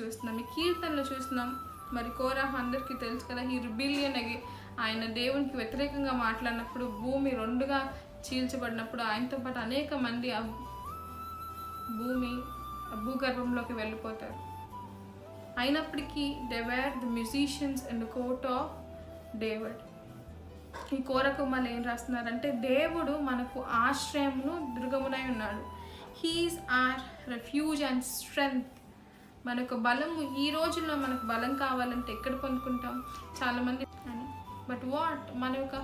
చూస్తున్నాం ఈ కీర్తనలో చూస్తున్నాం. మరి కోరాహ్ అందరికీ తెలుసు కదా ఈ రిబిలియన్ ఆయన దేవునికి వ్యతిరేకంగా మాట్లాడినప్పుడు భూమి రెండుగా చీల్చబడినప్పుడు ఆయనతో పాటు అనేక మంది ఆ భూమి ఆ భూగర్భంలోకి వెళ్ళిపోతారు. అయినప్పటికీ they were the musicians and coat court of David ఈ కోరకుమ్మలు ఏం రాస్తున్నారంటే దేవుడు మనకు ఆశ్రయమును దుర్గమునై ఉన్నాడు. He is our refuge and strength మనకు బలము ఈ రోజుల్లో మనకు బలం కావాలంటే ఎక్కడ పొందుకుంటాం చాలామంది అని. బట్ వాట్ మన యొక్క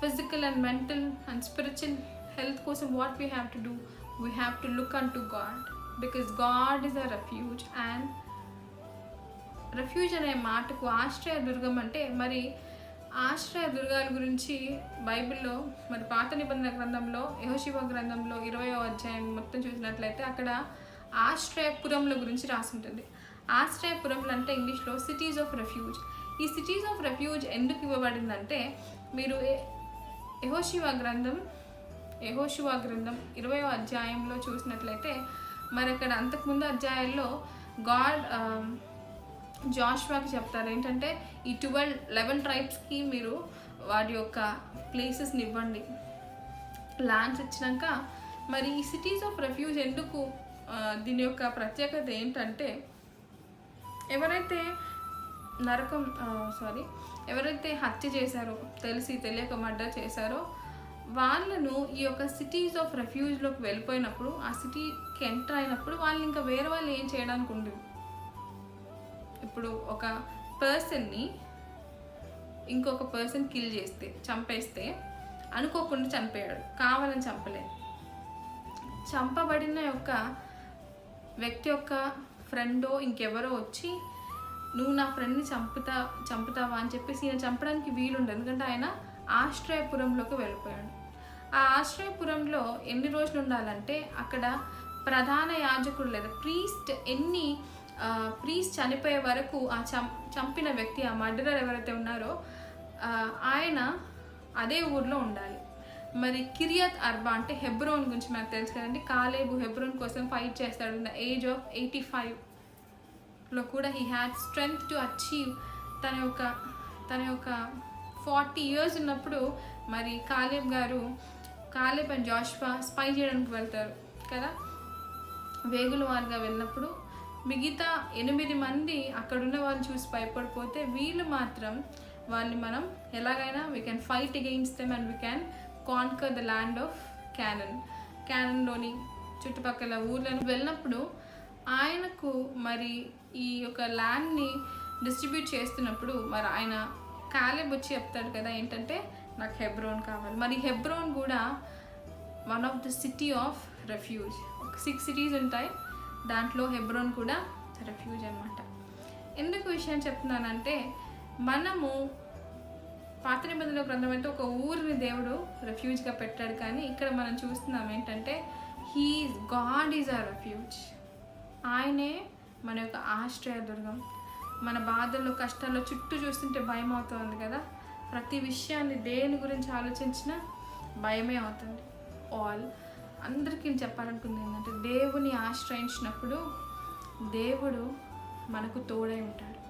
physical and mental and spiritual health కోసం what we have to do we have to look unto God because God is a refuge and refuge అనే మాటకు ఆశ్రయ దుర్గం అంటే మరి ఆశ్రయ దుర్గాల గురించి బైబిల్లో మరి పాత నిబంధన గ్రంథంలో యహోశివ గ్రంథంలో ఇరవయో అధ్యాయం మొత్తం చూసినట్లయితే అక్కడ ఆశ్రయపురంల గురించి రాసుంటుంది. ఆశ్రయపురంలు అంటే ఇంగ్లీష్లో సిటీస్ ఆఫ్ రెఫ్యూజ్ ఈ సిటీస్ ఆఫ్ రెఫ్యూజ్ ఎందుకు ఇవ్వబడిందంటే మీరు యహోశివ గ్రంథం యహోశివ గ్రంథం ఇరవయో అధ్యాయంలో చూసినట్లయితే మరి అక్కడ అంతకుముందు అధ్యాయాల్లో గాడ్ జాష్వాకి చెప్తారు. ఏంటంటే ఈ ట్వెల్వ్ లెవెన్ ట్రైబ్స్కి మీరు వాటి యొక్క ప్లేసెస్ని ఇవ్వండి. ల్యాండ్స్ ఇచ్చినాక మరి ఈ సిటీస్ ఆఫ్ రెఫ్యూజ్ ఎందుకు దీని యొక్క ప్రత్యేకత ఏంటంటే ఎవరైతే నరకం సారీ ఎవరైతే హత్య చేశారో తెలిసి తెలియక మర్డర్ చేశారో వాళ్ళను ఈ యొక్క సిటీస్ ఆఫ్ రెఫ్యూజ్లోకి వెళ్ళిపోయినప్పుడు ఆ సిటీకి ఎంటర్ అయినప్పుడు వాళ్ళని ఇంకా వేరే వాళ్ళు ఏం చేయడానికి ఉండదు ఇప్పుడు ఒక పర్సన్ని ఇంకొక పర్సన్ కిల్ చేస్తే చంపేస్తే అనుకోకుండా చనిపోయాడు కావాలని చంపలేదు. చంపబడిన యొక్క వ్యక్తి యొక్క ఫ్రెండో ఇంకెవరో వచ్చి నువ్వు నా ఫ్రెండ్ని చంపుతా చంపుతావా? అని చెప్పేసి ఈయన చంపడానికి వీలుండదు. ఎందుకంటే ఆయన ఆశ్రయపురంలోకి వెళ్ళిపోయాడు. ఆ ఆశ్రయపురంలో ఎన్ని రోజులు ఉండాలంటే అక్కడ ప్రధాన యాజకుడు లేదా ప్రీస్ట్ ఎన్ని ప్రీస్ట్ చనిపోయే వరకు ఆ చం చంపిన వ్యక్తి ఆ మర్డరర్ ఎవరైతే ఉన్నారో ఆయన అదే ఊర్లో ఉండాలి. మరి కిరియత్ అర్బా అంటే హెబ్రోన్ గురించి మనకు తెలుసు కదండి. కాలేబు హెబ్రోన్ కోసం ఫైట్ చేస్తాడు. ద ఏజ్ ఆఫ్ ఎయిటీ ఫైవ్లో కూడా he had strength to achieve తన యొక్క తన యొక్క ఫార్టీ ఇయర్స్ ఉన్నప్పుడు మరి కాలేబ్ గారు కాలేబ్ అండ్ జాష్వా స్పై చేయడానికి వెళ్తారు కదా. వేగుల వారిగా వెళ్ళినప్పుడు మిగతా ఎనిమిది మంది అక్కడున్న వాళ్ళు చూసి భయపడిపోతే వీళ్ళు మాత్రం వాళ్ళని మనం ఎలాగైనా we can fight against them and we can conquer the land of Canaan క్యానన్లోని చుట్టుపక్కల ఊర్లను వెళ్ళినప్పుడు ఆయనకు మరి ఈ యొక్క ల్యాండ్ని డిస్ట్రిబ్యూట్ చేస్తున్నప్పుడు మరి ఆయన కాలేబ్ వచ్చి చెప్తాడు కదా ఏంటంటే నాకు హెబ్రోన్ కావాలి. మరి హెబ్రోన్ కూడా one of the city of refuge ఒక సిక్స్ సిటీస్ ఉంటాయి. దాంట్లో హెబ్రోన్ కూడా రెఫ్యూజ్ అనమాట ఎందుకు విషయం చెప్తున్నానంటే మనము పాత నిబంధనల గ్రంథం అంటే ఒక ఊరిని దేవుడు రెఫ్యూజ్గా పెట్టాడు. కానీ ఇక్కడ మనం చూస్తున్నాం ఏంటంటే he God is a refuge ఆయనే మన యొక్క ఆశ్రయ దుర్గం. మన బాధల్లో కష్టాల్లో చుట్టూ చూస్తుంటే భయం అవుతుంది కదా. ప్రతి విషయాన్ని దేని గురించి ఆలోచించినా భయమే అవుతుంది. ఆల్ అందరికీ నేను చెప్పాలనుకుంది ఏంటంటే దేవుని ఆశ్రయించినప్పుడు దేవుడు మనకు తోడై ఉంటాడు.